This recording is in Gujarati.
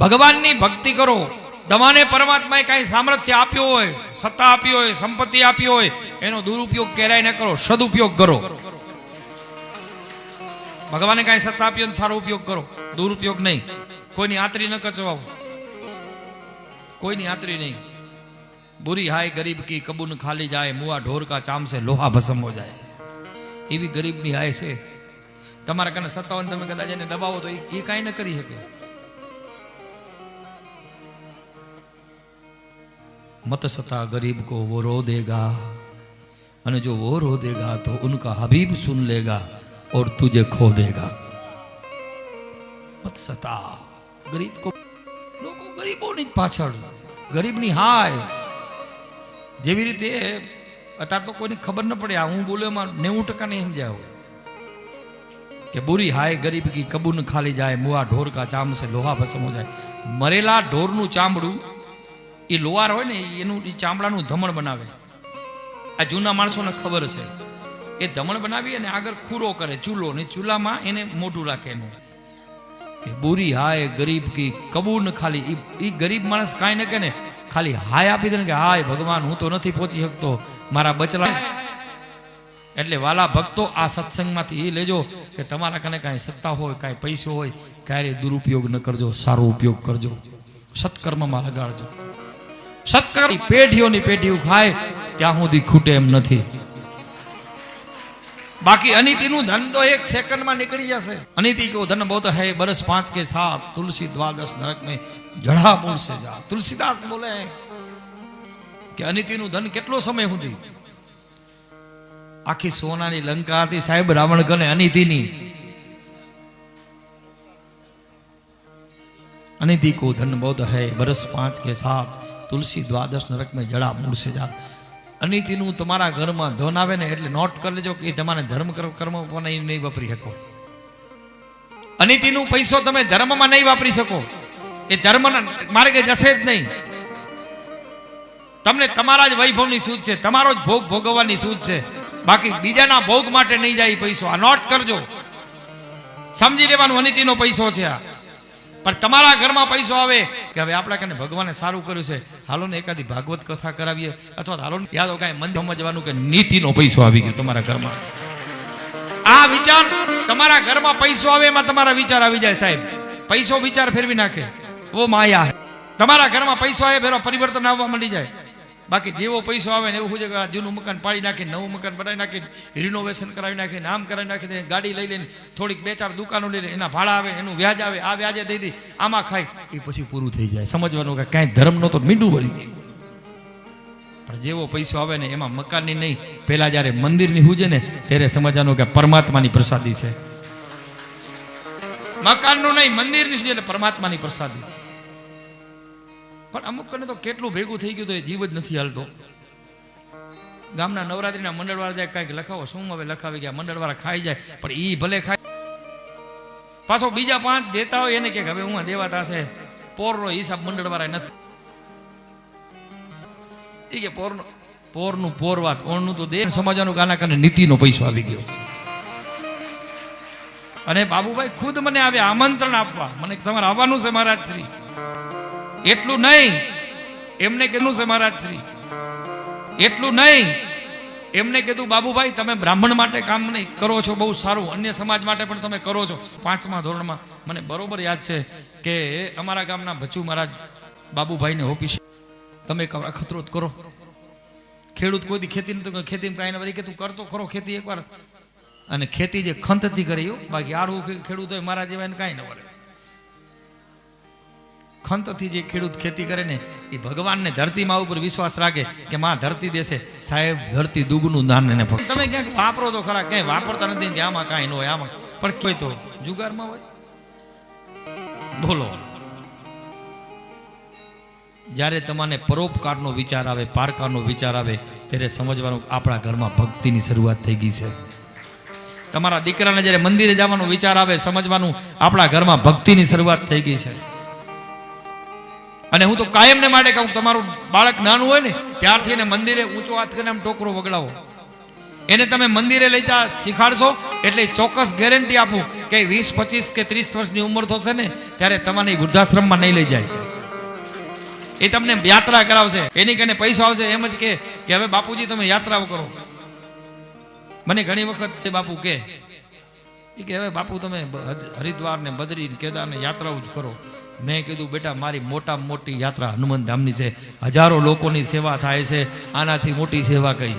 ભગવાનની ભક્તિ કરો. દવાને પરમાત્માએ કાંઈ સામર્થ્ય આપ્યો હોય, સત્તા આપી હોય, સંપત્તિ આપી હોય, એનો દુરુપયોગ ક્યારેય ન કરો, સદુપયોગ કરો. ભગવાને કાંઈ સત્તા આપી હોય સારો ઉપયોગ કરો. દુરુપયોગ નહીં. કોઈની આતરી ન કચવાવો. કોઈની આતરી નહીં. બુરી હાય ગરીબ કી કબૂન ખાલી જાય, મુવા ઢોર કા લોહા ભસમ હો જાય. એવી ગરીબની હાય છે. તમારા કને સત્તાવન તમે કદાચ એને દબાવો તો એ કાંઈ ન કરી શકે. मत सता गरीब को वो रो देगा અને જો वो रो देगा तो उनका हबीब सुन लेगा और तुझे खो देगा મત સતા ગરીબ કો લોકો ગરીબોની જ પાછળ ગરીબની હાય જેવી રીતે અત્યારે તો કોઈને ખબર ન પડે આ હું બોલ્યો એમાં નેવું ટકા નહીં સમજ્યા હોય કે બુરી હાય ગરીબ કી કબૂન ખાલી જાય મુઆ ઢોર કા ચામ સે લોહા ભસમ હો જાય મરેલા ઢોરનું ચામડું એ લોહાર હોય ને એનું એ ચામડાનું ધમણ બનાવે. આ જૂના માણસોને ખબર છે. એ ધમણ બનાવી અને આગળ ખૂરો કરે ચૂલો ને ચૂલામાં એને મોઢું રાખે એનું. એ બુરી હાય ગરીબ કી કબૂર ન ખાલી. એ ગરીબ માણસ કાંઈ ન કે ને ખાલી હાય આપી દે ને કે હાય ભગવાન હું તો નથી પહોંચી શકતો. મારા બચલા એટલે વાલા ભક્તો આ સત્સંગમાંથી એ લેજો કે તમારા કને કાંઈ સત્તા હોય કાંઈ પૈસો હોય ક્યારેય દુરુપયોગ ન કરજો સારો ઉપયોગ કરજો. સત્કર્મમાં લગાડજો. સત્કાર પેઢીઓની પેઢીઓ ખાય ત્યાં સુધી ખૂટે એમ નથી. બાકી અનિતિનું ધન તો એક સેકન્ડમાં નીકળી જશે. અનિતિ કેવું ધન બહુ તો હે, બરસ પાંચ કે સાત, તુલસી દ્વાદશ નરક મેં જડા મૂળ જા. તુલસીદાસ બોલે, કે અનિતિનું ધન કેટલો સમય સુધી? આખી સોનાની લંકા હતી સાહેબ, રાવણ કને અનિતિની. અનિતિ કો ધન બૌદ્ધ હૈ, બરસ પાંચ કે સાત તુલસી દ્વાદશ નરક में જડા મૂળ से જા અનિતિનું તમારા ઘરમાં ધન આવે ને એટલે નોટ કરી લેજો કે તમારે ધર્મ કર- કર્મ પણ નહીં વાપરી શકો. અનિતિનું પૈસો તમે ધર્મમાં નહીં વાપરી શકો. એ ધર્મના માર્ગે જશે જ નહીં. તમને તમારા જ વૈભવની સૂઝ છે, તમારો જ ભોગ ભોગવવાની સૂઝ છે. બાકી બીજાના ભોગ માટે નહીં જાય પૈસો. આ નોટ કરજો. સમજી લેવાનું અનિતિનો પૈસો છે આ. પણ તમારા ઘરમાં પૈસો આવે કે હવે આપણા કને ભગવાને સારું કર્યું છે. હાલો ને એકાદી ભાગવત કથા કરાવીએ અથવા હાલો ને યાદો કાંઈ મન સમજવાનું કે નીતિનો પૈસો આવી ગયો તમારા ઘરમાં. આ વિચાર તમારા ઘરમાં પૈસો આવે એમાં તમારા વિચાર આવી જાય સાહેબ. પૈસો વિચાર ફેરવી નાખે. ઓ માયા. તમારા ઘરમાં પૈસો આવે ફેરો પરિવર્તન આવવા મળી જાય. બાકી જેવો પૈસો આવે ને એવું છે કે આ જૂનું મકાન પાડી નાખી નવું મકાન બનાવી નાખી રિનોવેશન કરાવી નાખી આમ કરાવી નાખી દે ગાડી લઈ લઈને, થોડીક બે ચાર દુકાનો લઈ લે એના ભાડા આવે, એનું વ્યાજ આવે, આ વ્યાજે દઈ દી આમાં ખાય, એ પછી પૂરું થઈ જાય. સમજવાનું કે કાંઈ ધર્મ નહોતો, મીંડું વળી ગયું. પણ જેવો પૈસો આવે ને, એમાં મકાનની નહીં, પહેલાં જ્યારે મંદિરની હુજે ને, ત્યારે સમજવાનું કે પરમાત્માની પ્રસાદી છે. મકાનનું નહીં, મંદિરની સુજે એટલે પરમાત્માની પ્રસાદી. પણ અમુક કને તો કેટલું ભેગું થઈ ગયું તો એ જીવ જ નથી હાલતો. ગામના નવરાત્રીના મંડળવાળા જાય કાંઈક લખાવો, શું હવે લખાવી ગયા? મંડળવાળા ખાઈ જાય, પણ એ ભલે ખાય. પાછો બીજા પાંચ દેતા હોય એને કે હવે હું દેવાતા છે પોરનો હિસાબ મંડળવાળા નથી. એ કે પોરનો, પોરનું પોરવાત ઓણનું તો દેહ સમાજનું કાના કારણે નીતિનો પૈસો આવી ગયો અને બાબુભાઈ ખુદ મને આવે આમંત્રણ આપવા. મને તમારે આવવાનું છે મહારાજ શ્રી. એટલું નહીં. એમને કીધું છે મહારાજ શ્રી. એટલું નહીં. એમને કીધું, બાબુભાઈ, તમે બ્રાહ્મણ માટે કામ નહીં કરો છો, બહુ સારું. અન્ય સમાજ માટે પણ તમે કરો છો. પાંચમા ધોરણમાં મને બરોબર યાદ છે કે અમારા ગામના ભચુ મહારાજ બાબુભાઈને ઓફિસ તમે અખતરોત કરો. ખેડૂત કોઈ ખેતી નતું ખેતી કાંઈ ન વળી કે, તું કરતો ખરો ખેતી એકવાર. અને ખેતી જે ખંતથી કરી બાકી આડું ખેડૂત હોય મારા જેવા કાંઈ ન વળે. ખંતથી જે ખેડૂત ખેતી કરે ને એ ભગવાનને ધરતીમાં ઉપર વિશ્વાસ રાખે કે માં ધરતી દેશે. સાહેબ ધરતી દુગનું દાન એને ફળ. તમે ક્યાંક વાપરો તો ખરા ક્યાંય વાપરતા નથી કે આમાં કાંઈ ન હોય આમાં. પણ કોઈ તો જુગારમાં હોય. બોલો. જ્યારે તમને પરોપકારનો વિચાર આવે પારકારનો વિચાર આવે ત્યારે સમજવાનું આપણા ઘરમાં ભક્તિની શરૂઆત થઈ ગઈ છે. તમારા દીકરાને જ્યારે મંદિરે જવાનો વિચાર આવે સમજવાનું આપણા ઘરમાં ભક્તિની શરૂઆત થઈ ગઈ છે. અને હું તો કાયમને માટે કહું તમારું બાળક નાનું હોય ને, ત્યારથી એને મંદિરે ઊંચો હાથ કરીને આમ ટોકરો વગડાવો. એને તમે મંદિરે લઈ જા, શીખાડશો, એટલે ચોક્કસ ગેરંટી આપું કે વીસ, પચીસ કે ત્રીસ વર્ષની ઉંમર થશે ને, ત્યારે તમારે વૃદ્ધાશ્રમમાં નહીં લઈ જાય. એ તમને યાત્રા કરાવશે. એની કને પૈસા આવશે એમ જ કે હવે બાપુજી તમે યાત્રાઓ કરો. મને ઘણી વખત બાપુ કે કે હવે બાપુ તમે હરિદ્વાર ને બદ્રી કેદારને યાત્રાઓ જ કરો. મેં કીધું, બેટા, મારી મોટા મોટી યાત્રા હનુમાન ધામની છે. હજારો લોકોની સેવા થાય છે. આનાથી મોટી સેવા કઈ?